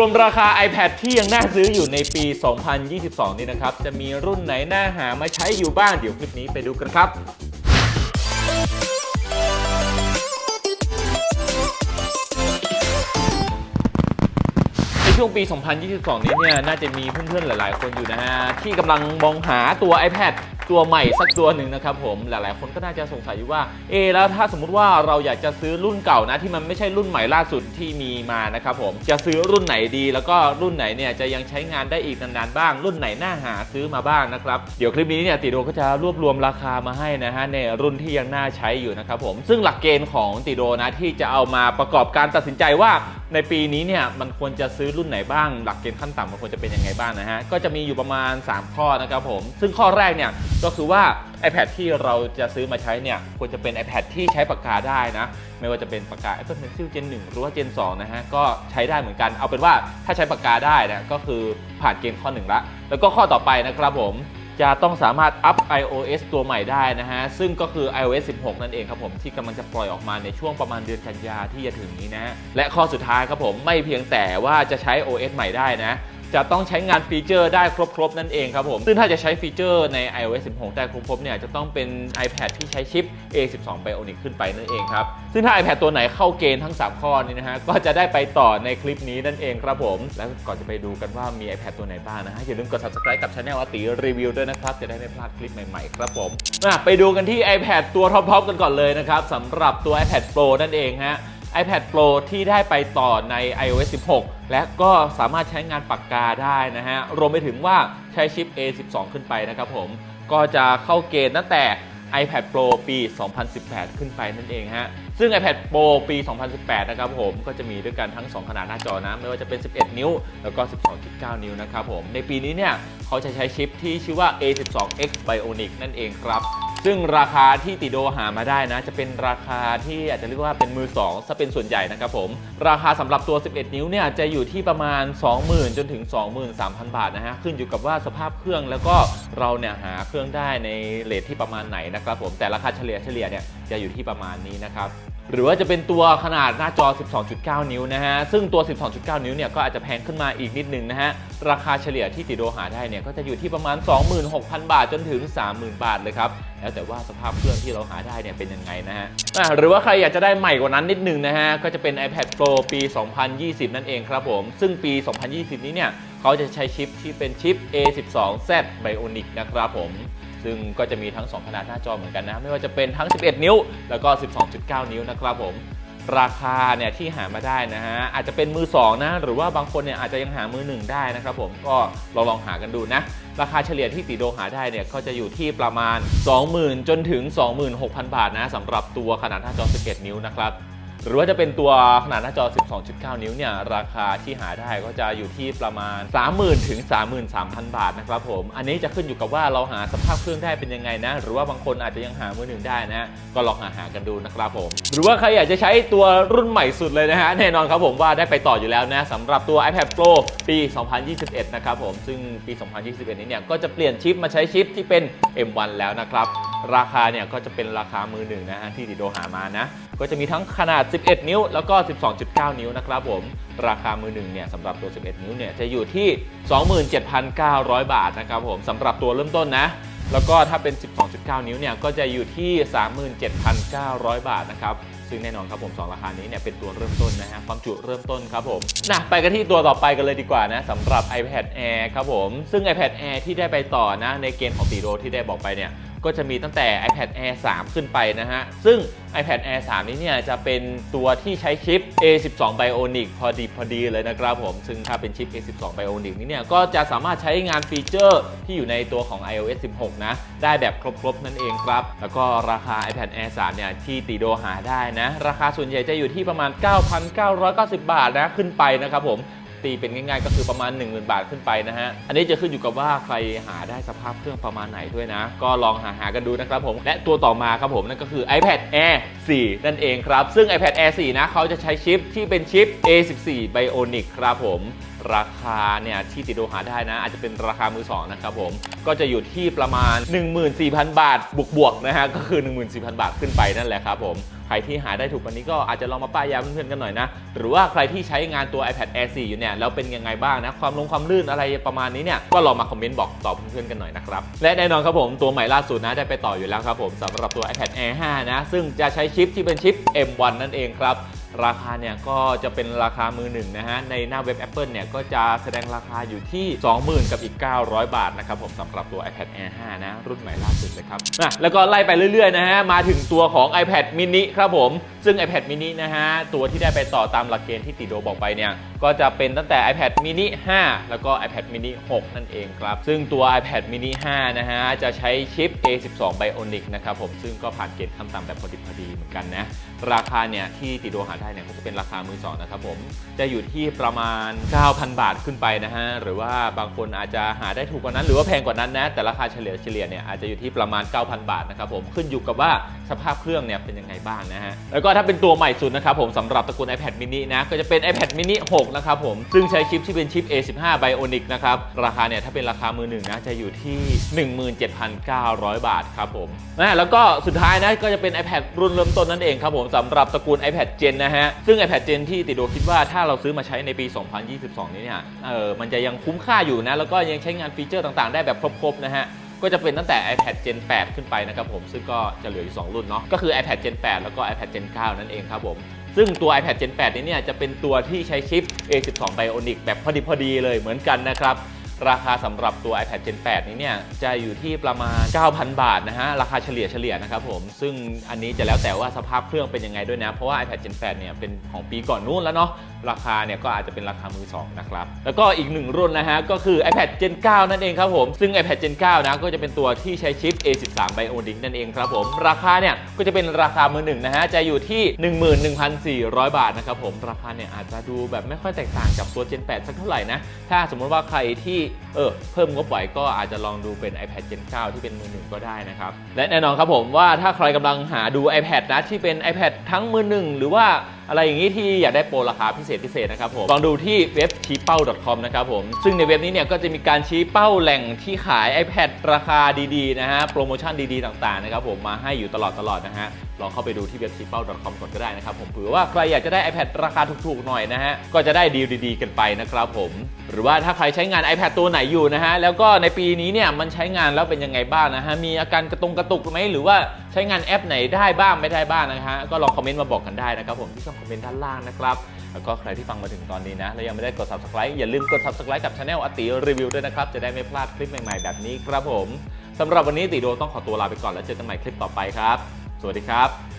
รวมราคา iPad ที่ยังน่าซื้ออยู่ในปี 2022 นี้นะครับ จะมีรุ่นไหนน่าหามาใช้อยู่บ้าง เดี๋ยวคลิปนี้ไปดูกันครับในช่วงปี 2022 นี้เนี่ย น่าจะมีเพื่อนๆ หลาย ๆ คนอยู่นะฮะ ที่กำลังมองหาตัว iPad ตัวใหม่สักตัวหนึ่งนะครับผมหลายๆ คนก็น่าจะสงสัยอยู่ว่าเอแล้วถ้าสมมุติว่าเราอยากจะซื้อรุ่นเก่านะที่มันไม่ใช่รุ่นใหม่ล่าสุดที่มีมานะครับผมจะซื้อรุ่นไหนดี แล้วก็รุ่นไหนเนี่ยจะยังใช้งานได้อีกนานๆบ้าง รุ่นไหนน่าหาซื้อมาบ้างนะครับเดี๋ยวคลิปนี้เนี่ยติโดก็จะรวบรวมราคามาให้นะฮะในรุ่นที่ยังน่าใช้อยู่นะครับผมซึ่งหลักเกณฑ์ของติโดนะที่จะเอามาประกอบการตัดสินใจว่าในปีนี้เนี่ยมันควรจะซื้อรุ่นไหนบ้าง หลักเกณฑ์ขั้นต่ำมันควรจะเป็นยังไงบ้างนะฮะ ก็จะมีอยู่ประมาณ 3 ข้อนะครับผม ซึ่งข้อแรกเนี่ยก็คือว่า iPad ที่เราจะซื้อมาใช้เนี่ยควรจะเป็น iPad ที่ใช้ปากกาได้นะ ไม่ว่าจะเป็นปากกา Apple Pencil Gen 1 หรือว่า Gen 2 นะฮะ ก็ใช้ได้เหมือนกัน เอาเป็นว่าถ้าใช้ปากกาได้นะก็คือผ่านเกณฑ์ข้อหนึ่งละ แล้วก็ข้อต่อไปนะครับผม จะต้องสามารถอัพ iOS ตัวใหม่ได้นะฮะ ซึ่งก็คือ iOS 16 นั่นเองครับผมที่กำลังจะปล่อยออกมาในช่วงประมาณเดือนกันยาที่จะถึงนี้นะฮะและข้อสุดท้ายครับผมไม่เพียงแต่ว่าจะใช้ OS ใหม่ได้นะ จะต้องใช้งานฟีเจอร์ได้ครบ ๆ นั่นเองครับผม ซึ่งถ้าจะใช้ฟีเจอร์ใน iOS 16 ได้ครบ ๆ เนี่ย จะต้องเป็น iPad ที่ใช้ชิป A12 Bionic ขึ้นไปนั่นเองครับ ซึ่งถ้า iPad ตัวไหนเข้าเกณฑ์ทั้ง 3 ข้อนี้นะฮะ ก็จะได้ไปต่อในคลิปนี้นั่นเองครับผม แล้วก่อนจะไปดูกันว่ามี iPad ตัวไหนบ้างนะฮะ อย่าลืมกด subscribe กับช anel อติรีวิวด้วยนะครับ จะได้ไม่พลาดคลิปใหม่ ๆ ครับผมไปดูกันที่ iPad ตัวท็อปๆกันก่อนเลยนะครับสำหรับตัว iPad Pro นั่นเองฮะ iPad Pro ที่ได้ไปต่อใน iOS 16 และก็สามารถใช้งานปากกาได้นะฮะ รวมไปถึงว่าใช้ชิป A12 ขึ้นไปนะครับผม ก็จะเข้าเกณฑ์ตั้งแต่ iPad Pro ปี 2018 ขึ้นไปนั่นเองฮะ ซึ่ง iPad Pro ปี 2018 นะครับผม ก็จะมีด้วยกันทั้ง 2 ขนาดหน้าจอนะ ไม่ว่าจะเป็น 11 นิ้ว แล้วก็ 12.9 นิ้วนะครับผม ในปีนี้เนี่ย เขาจะใช้ชิปที่ชื่อว่า A12X Bionic นั่นเองครับ ซึ่งราคาที่ติโดหามาได้นะ จะเป็นราคาที่อาจจะเรียกว่าเป็นมือ2ซะเป็นส่วนใหญ่นะครับผม ราคาสำหรับตัว 11 นิ้วเนี่ยจะอยู่ที่ประมาณ 20,000 จนถึง 23,000 บาทนะฮะขึ้นอยู่กับว่าสภาพเครื่องแล้วก็เราเนี่ยหาเครื่องได้ในเลทที่ประมาณไหนนะครับผมแต่ราคาเฉลี่ยเฉลี่ยเนี่ยจะอยู่ที่ประมาณนี้นะครับ หรือว่าจะเป็นตัวขนาดหน้าจอ 12.9 นิ้วนะฮะ ซึ่งตัว 12.9 นิ้วเนี่ยก็อาจจะแพงขึ้นมาอีกนิดนึงนะฮะ ราคาเฉลี่ยที่ติโดหาได้เนี่ยก็จะอยู่ที่ประมาณ 26,000 บาทจนถึง 30,000 บาทเลยครับ แล้วแต่ว่าสภาพเครื่องที่เราหาได้เนี่ยเป็นยังไงนะฮะหรือว่าใครอยากจะได้ใหม่กว่านั้นนิดนึงนะฮะ ก็จะเป็น iPad Pro ปี 2020 นั่นเองครับผม ซึ่งปี 2020 นี้เนี่ย เขาจะใช้ชิปที่เป็นชิป A12Z Bionic นะครับผม ซึ่งก็จะมีทั้ง 2 ขนาดหน้าจอเหมือนกันนะ ไม่ว่าจะเป็นทั้ง 11 นิ้ว แล้วก็ 12.9 นิ้วนะครับผม ราคาเนี่ยที่หามาได้นะฮะ อาจจะเป็นมือ 2 นะ หรือว่าบางคนเนี่ยอาจจะยังหามือ 1 ได้นะครับผม ก็ลองลองหากันดูนะ ราคาเฉลี่ยที่ติโดหาได้เนี่ยก็จะอยู่ที่ประมาณ 20,000 จนถึง 26,000 บาทนะสำหรับตัวขนาดหน้าจอ 11 นิ้วนะครับ หรือว่าจะเป็นตัวขนาดหน้าจอ 12.9 นิ้วเนี่ยราคาที่หาได้ก็จะอยู่ที่ประมาณ 30,000 ถึง 33,000 บาทนะครับผม อันนี้จะขึ้นอยู่กับว่าเราหาสภาพเครื่องได้เป็นยังไงนะ หรือว่าบางคนอาจจะยังหามือหนึ่งได้นะ ก็ลองหาหากันดูนะครับผม หรือว่าใครอยากจะใช้ตัวรุ่นใหม่สุดเลยนะฮะแน่นอนครับผมว่าได้ไปต่ออยู่แล้วนะสำหรับตัว iPad Pro ปี 2021 นะครับผมซึ่งปี 2021 นี้เนี่ยก็จะเปลี่ยนชิปมาใช้ชิปที่เป็น M1 แล้วนะครับราคาเนี่ยก็จะเป็นราคามือหนึ่งนะฮะที่ดิโดหามานะ ก็จะมีทั้งขนาด 11 นิ้ว แล้วก็ 12.9 นิ้วนะครับผม ราคามือหนึ่งเนี่ยสำหรับตัว 11 นิ้วเนี่ยจะอยู่ที่ 27,900 บาทนะครับผมสำหรับตัวเริ่มต้นนะแล้วก็ถ้าเป็น 12.9 นิ้วเนี่ย ก็จะอยู่ที่ 37,900 บาทนะครับ ซึ่งแน่นอนครับผม 2 ราคานี้เนี่ย เป็นตัวเริ่มต้นนะฮะ ความจุเริ่มต้นครับผม นะไปกันที่ตัวต่อไปกันเลยดีกว่านะสำหรับ iPad Air ครับผม ซึ่ง iPad Air ที่ได้ไปต่อนะ ในเกณฑ์ของตีโดที่ได้บอกไปเนี่ย ก็จะมีตั้งแต่ iPad Air 3 ขึ้นไปนะฮะ ซึ่ง iPad Air 3 นี้เนี่ยจะเป็นตัวที่ใช้ชิป A12 Bionic พอดีพอดีเลยนะครับผม ซึ่งถ้าเป็นชิป A12 Bionic นี้เนี่ยก็จะสามารถใช้งานฟีเจอร์ที่อยู่ในตัวของ iOS 16 นะ ได้แบบครบ ๆ นั่นเองครับ แล้วก็ราคา iPad Air 3 เนี่ยที่ตีโดหาได้นะ ราคาส่วนใหญ่จะอยู่ที่ประมาณ 9,990 บาทนะขึ้นไปนะครับผม ตีเป็นง่ายๆ ก็คือประมาณ 10,000 บาทขึ้นไปนะฮะ อันนี้จะขึ้นอยู่กับว่าใครหาได้สภาพเครื่องประมาณไหนด้วยนะ ก็ลองหาหากันดูนะครับผม และตัวต่อมาครับผมนั่นก็คือ iPad Air 4 นั่นเองครับ ซึ่ง iPad Air 4 นะเขาจะใช้ชิปที่เป็นชิป A14 Bionic ครับผมราคาเนี่ยที่ติดโดหาได้นะ อาจจะเป็นราคามือสองนะครับผมก็จะอยู่ที่ประมาณ 14,000 บาทบวกๆนะฮะก็คือ 14,000 บาทขึ้นไปนั่นแหละครับผม ใครที่หาได้ถูกกว่านี้ก็อาจจะลองมาป้ายยาเพื่อนๆกันหน่อยนะ หรือว่าใครที่ใช้งานตัว iPad Air 4 อยู่เนี่ยแล้วเป็นยังไงบ้างนะ ความลงความลื่นอะไรประมาณนี้เนี่ยก็ลองมาคอมเมนต์บอกตอบเพื่อนๆกันหน่อยนะครับ และแน่นอนครับผมตัวใหม่ล่าสุดนะได้ไปต่ออยู่แล้วครับผมสำหรับตัว iPad Air 5 นะ ซึ่งจะใช้ชิปที่เป็นชิป M1 นั่นเองครับ ราคาเนี่ยก็จะเป็นราคามือหนึ่งนะฮะในหน้าเว็บ Apple เนี่ยก็จะแสดงราคาอยู่ที่ 20,000 กับอีก 900 บาทนะครับผมสำหรับตัว iPad Air 5 นะ รุ่นใหม่ล่าสุดเลยครับนะแล้วก็ไล่ไปเรื่อยๆนะฮะมาถึงตัวของ iPad mini ครับผม ซึ่ง iPad mini นะฮะตัวที่ได้ไปต่อตามหลักเกณฑ์ที่ติโดบอกไปเนี่ยก็จะเป็นตั้งแต่ iPad mini 5 แล้วก็ iPad mini 6 นั่นเองครับ ซึ่งตัว iPad mini 5 นะฮะ จะใช้ชิป A12 Bionic นะครับผม ซึ่งก็ผ่านเกณฑ์ขั้นต่ำแบบพอดีพอดีเหมือนกันนะ ราคาเนี่ยที่ติโดหาได้เนี่ยก็จะเป็นราคามือสองนะครับผม จะอยู่ที่ประมาณ 9,000 บาทขึ้นไปนะฮะ หรือว่าบางคนอาจจะหาได้ถูกกว่านั้น หรือว่าแพงกว่านั้นนะ แต่ราคาเฉลี่ยเฉลี่ยเนี่ยอาจจะอยู่ที่ประมาณ 9,000 บาทนะครับผม ขึ้นอยู่กับว่าสภาพเครื่องเนี่ยเป็นยังไงบ้างนะฮะ แล้วก็ถ้าเป็นตัวใหม่สุดนะครับผมสำหรับตระกูล iPad mini นะ ก็จะเป็น iPad mini 6นะครับผม ซึ่งใช้ชิปที่เป็นชิป A15 Bionic นะครับ ราคาเนี่ยถ้าเป็นราคามือหนึ่งนะ จะอยู่ที่ 17,900 บาทครับผมนะแล้วก็สุดท้ายนะ ก็จะเป็น iPad รุ่นเริ่มต้นนั่นเองครับผมสำหรับตระกูล iPad Gen นะฮะ ซึ่ง iPad Gen ที่ติดโดคิดว่าถ้าเราซื้อมาใช้ในปี 2022 นี้เนี่ยเออมันจะยังคุ้มค่าอยู่นะแล้วก็ยังใช้งานฟีเจอร์ต่างๆ ได้แบบครบๆนะฮะก็จะเป็นตั้งแต่ iPad Gen 8 ขึ้นไปนะครับผม ซึ่งก็จะเหลืออยู่ 2 รุ่นเนาะ ก็คือ iPad Gen 8 แล้วก็ iPad Gen 9 นั่นเองครับผม ซึ่งตัว iPad Gen 8 นี้เนี่ยจะเป็นตัวที่ใช้ชิป A12 Bionic แบบพอดีพอดีเลยเหมือนกันนะครับ ราคาสำหรับตัว iPad Gen 8 นี้เนี่ยจะอยู่ที่ประมาณ 9,000 บาทนะฮะ ราคาเฉลี่ยเฉลี่ยนะครับผม ซึ่งอันนี้จะแล้วแต่ว่าสภาพเครื่องเป็นยังไงด้วยนะ เพราะว่า iPad Gen 8 เนี่ยเป็นของปีก่อนนู้นแล้วเนาะ ราคาเนี่ยก็อาจจะเป็นราคามือสองนะครับ แล้วก็อีกหนึ่งรุ่นนะฮะก็คือ iPad Gen 9 นั่นเองครับผม ซึ่ง iPad Gen 9 นะก็จะเป็นตัวที่ใช้ชิป A13 Bionic นั่นเองครับผม ราคาเนี่ยก็จะเป็นราคามือหนึ่งนะฮะ จะอยู่ที่ 11,400 บาทนะครับผม ราคาเนี่ยอาจจะดูแบบไม่ค่อยแตกต่างกับตัว Gen 8 สักเท่าไหร่นะ ถ้าสมมติว่าใครที่เออเพิ่มงบไหวก็อาจจะลองดูเป็น iPad Gen 9 ที่เป็นมือหนึ่งก็ได้นะครับ และแน่นอนครับผมว่าถ้าใครกำลังหาดู iPad นะที่เป็น iPad ทั้งมือหนึ่งหรือว่า อะไรอย่างนี้ที่อยากได้โปรราคาพิเศษพิเศษนะครับผมลองดูที่เว็บชี้เป้า .com นะครับผมซึ่งในเว็บนี้เนี่ยก็จะมีการชี้เป้าแหล่งที่ขาย iPad ราคาดีๆนะฮะโปรโมชั่นดีๆ ต่างๆนะครับผมมาให้อยู่ตลอดตลอดนะฮะ ลองเข้าไปดูที่เว็บชี้เป้า .com ก่อนก็ได้นะครับผมเผื่อว่าใครอยากจะได้ iPad ราคาถูกๆหน่อยนะฮะก็จะได้ดีลดีๆ กันไปนะครับผม หรือว่าถ้าใครใช้งาน iPad ตัวไหนอยู่นะฮะแล้วก็ในปีนี้เนี่ยมันใช้งานแล้วเป็นยังไงบ้างนะฮะมีอาการกระตุงกระตุกไหมหรือว่าใช้งานแอปไหนได้บ้างไม่ได้บ้างนะฮะก็ลองคอมเมนต์มาบอกกันได้นะครับผมที่ช่องคอมเมนต์ด้านล่างนะครับแล้วก็ใครที่ฟังมาถึงตอนนี้นะแล้วยังไม่ได้กด subscribe อย่าลืมกด subscribe กับ channel อติรีวิวด้วยนะครับจะได้ไม่พลาดคลิปใหม่ๆแบบนี้ครับผมสำหรับวันนี้ติโดต้องขอตัวลาไปก่อนแล้วเจอกันใหม่คลิปต่อไปครับ สวัสดีครับ